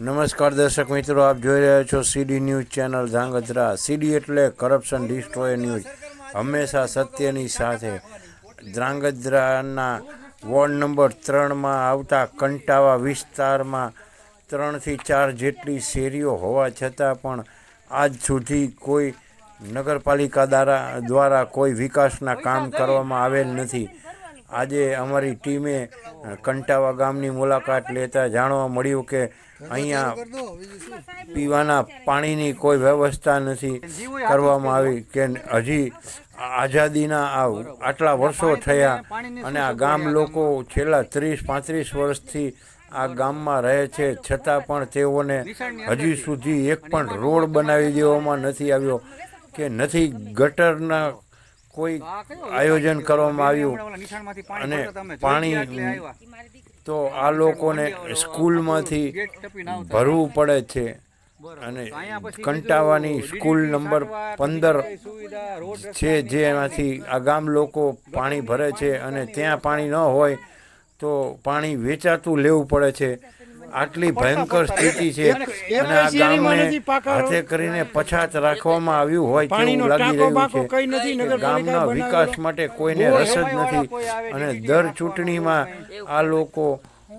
નમસ્કાર દર્શક મિત્રો, આપ જોઈ રહ્યા છો CD news channel Dhrangadhra. CD એટલે કરપ્શન ડિસ્ટ્રોય ન્યૂઝ હંમેશા સત્યની સાથે. ધ્રાંગધ્રાના વોર્ડ નંબર ત્રણમાં આવતા કંટાવા વિસ્તારમાં ત્રણથી ચાર જેટલી શેરીઓ હોવા છતાં પણ આજ સુધી કોઈ નગરપાલિકા દ્વારા દ્વારા કોઈ વિકાસના કામ કરવામાં આવેલ નથી. આજે અમારી ટીમે કંટાવા ગામની મુલાકાત લેતા જાણવા મળ્યું કે અહીંયા પીવાના પાણીની કોઈ વ્યવસ્થા નથી કરવામાં આવી કે હજી આઝાદીના આ આટલા વર્ષો થયા અને આ ગામ લોકો છેલ્લા ત્રીસ, પાંત્રીસ વર્ષથી આ ગામમાં રહે છે. છતાં પણ તેઓને હજી સુધી એક પણ રોડ બનાવી દેવામાં નથી આવ્યો કે નથી ગટરના કોઈ આયોજન કરવામાં આવ્યું અને પાણી તો આ લોકોને સ્કૂલમાંથી ભરવું પડે છે. અને કંટાવાની સ્કૂલ નંબર પંદર છે જેમાંથી આ ગામ લોકો પાણી ભરે છે અને ત્યાં પાણી ન હોય તો પાણી વેચાતું લેવું પડે છે. આટલી ભયંકર સ્થિતિ છે અને આ ગામને હાથે કરીને પછાત રાખવામાં આવ્યું હોય તેવું લાગી રહ્યું છે. ગામના વિકાસ માટે કોઈને રસ જ નથી. અને દર ચૂંટણીમાં આ લોકો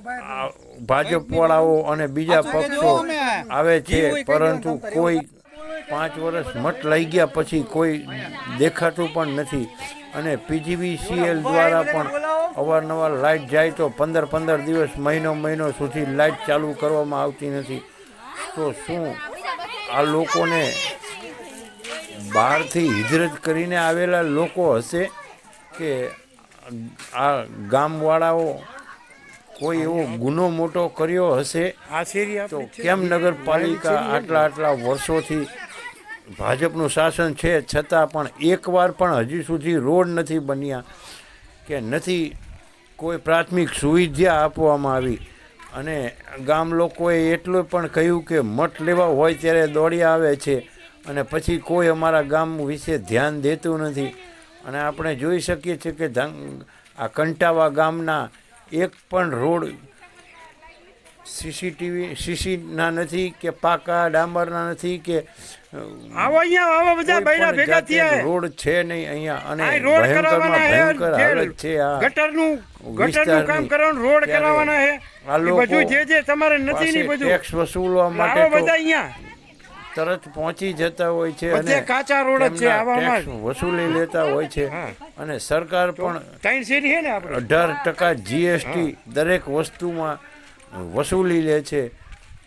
ભાજપ ભાજપવાળાઓ અને બીજા પક્ષો આવે છે પરંતુ કોઈ પાંચ વર્ષ મત લઈ ગયા પછી કોઈ દેખાતું પણ નથી. અને પીજીવીસીએલ દ્વારા પણ અવારનવાર લાઇટ જાય તો પંદર પંદર દિવસ મહિનો મહિનો સુધી લાઇટ ચાલુ કરવામાં આવતી નથી. તો શું આ લોકોને બહારથી હિજરત કરીને આવેલા લોકો હશે કે આ ગામવાળાઓ કોઈ એવો ગુનો મોટો કર્યો હશે? તો કેમ નગરપાલિકા આટલા આટલા વર્ષોથી ભાજપનું શાસન છે છતાં પણ એકવાર પણ હજી સુધી રોડ નથી બન્યા. કે નથી કોઈ પ્રાથમિક સુવિધા આપવામાં આવી. અને ગામ લોકોએ એટલું પણ કહ્યું કે મત લેવા હોય ત્યારે દોડી આવે છે અને પછી કોઈ અમારા ગામ વિશે ધ્યાન દેતું નથી. અને આપણે જોઈ શકીએ છીએ કે આ કંટાવા ગામના એક પણ રોડ સીસીટીવી સીસીના નથી કે પાકા ડામરના નથી કે આવો અહીંયા આવો બધા બૈરા ભેગા થયા રોડ છે નહીં અહીંયા અને રોડ કરાવવાના હે ભયંકર છે આ ગટરનું ગટરનું કામ કરવાનું રોડ કરાવવાના હે. આ બધું જે જે તમારે નથી ની બધું. ટેક્સ વસૂલવા આવો માટે બધા અહીંયા. તરત પહોંચી જતા હોય છે અને કાચા રોડ છે આવામાં. વસૂલી લેતા હોય છે અને સરકાર પણ ત્રણ શેરી છે ને આપણે. અઢાર ટકા જીએસટી દરેક વસ્તુમાં વસૂલી લે છે.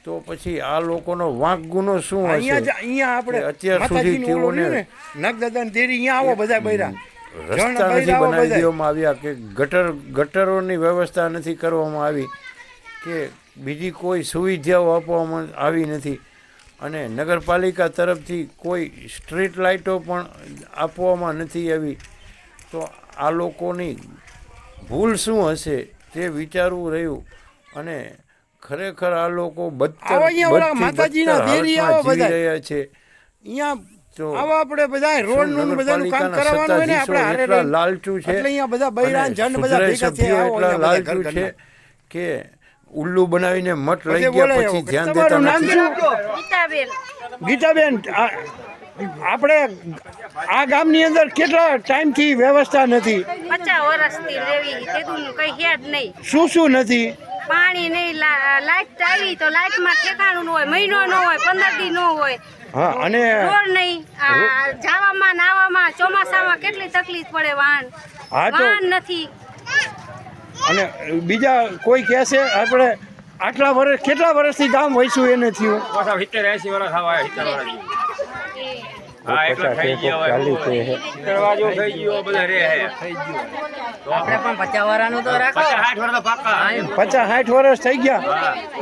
તો પછી આ લોકોનો વાંક ગુનો શું હશે? અહીંયા આપણે અત્યાર સુધી તેઓને- રહ્યું દેરી અહીંયા આવો બધા બૈરા. રસ્તા નથી બનાવી દેવામાં આવ્યા કે ગટર ગટરોની વ્યવસ્થા નથી કરવામાં આવી કે બીજી કોઈ સુવિધાઓ આપવામાં આવી નથી. અને નગરપાલિકા તરફથી કોઈ સ્ટ્રીટ લાઇટો પણ આપવામાં નથી આવી. તો આ લોકોની ભૂલ શું હશે તે વિચારવું રહ્યું. અને ખરેખર આ લોકો માતાજીના. રહ્યા છે. અહીંયા તો આવા આપણે બધા રોડનું બધાનું કામ કરાવવાનું હોય ને આપણે હારે લાલચુ છે. એટલે અહીંયા બધા બૈરાન જન બધા ભેગા થયા લાલચુ છે કે ઉલ્લુ બનાવીને મત લઈ ગયા પછી ધ્યાન દેતા નથી. ગીતાબેન. આપણે આ ગામની અંદર કેટલા ટાઈમથી વ્યવસ્થા નથી? પચાસ વર્ષથી લેવી તેનું કઈ હેડ નહીં. શું શું નથી? પાણી નહીં લાઈટ આવી તો લાઈટમાં ઠેકાણું ન હોય મહિનો ન હોય પંદર દી ન હોય. હા અને રોડ નહીં આ જાવામાં નાવામાં ચોમાસામાં કેટલી તકલીફ પડે વાહન. હા તો વાહન નથી. અને બીજા કોઈ કહેશે આપણે આટલા વર્ષ કેટલા વર્ષથી ગામ વહીશું થયું? પાછા સિત્તેર એસી વર્ષ આવા પચાસ સાઠ વર્ષ થઈ ગયા.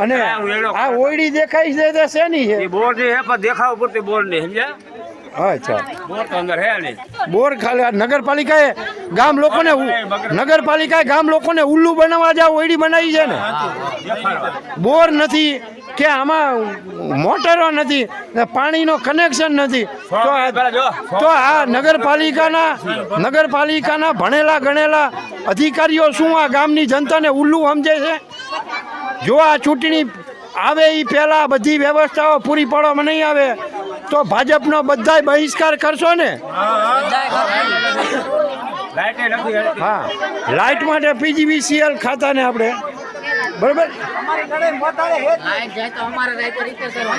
અને આ ઓયડી દેખાય છે તે શેની છે? બોરની પણ દેખાવ પૂરતી બોરની સમજ્યા? અચ્છા. બોર તો અંદર હે નહીં. બોર ખાલી આ નગરપાલિકાએ ગામ લોકોને નગરપાલિકાએ ગામ લોકોને ઉલ્લુ બનાવવા જ ઓયડી બનાવી છે ને? બોર નથી કે આમાં મોટરો નથી ને પાણીનો કનેક્શન નથી. તો આ તો આ નગરપાલિકાના નગરપાલિકાના ભણેલા ગણેલા અધિકારીઓ શું આ ગામની જનતાને ઉલ્લું સમજે છે? જો આ ચૂંટણી આવે એ પહેલાં બધી વ્યવસ્થાઓ પૂરી પાડવામાં નહીં આવે તો ભાજપનો બધાય બહિષ્કાર કરશો ને. હા. લાઇટ માટે પીજીવીસીએલ ખાતાને આપણે બરોબર? લાઈટ જાય તો અમારે રાઈતો રિપેર કરવા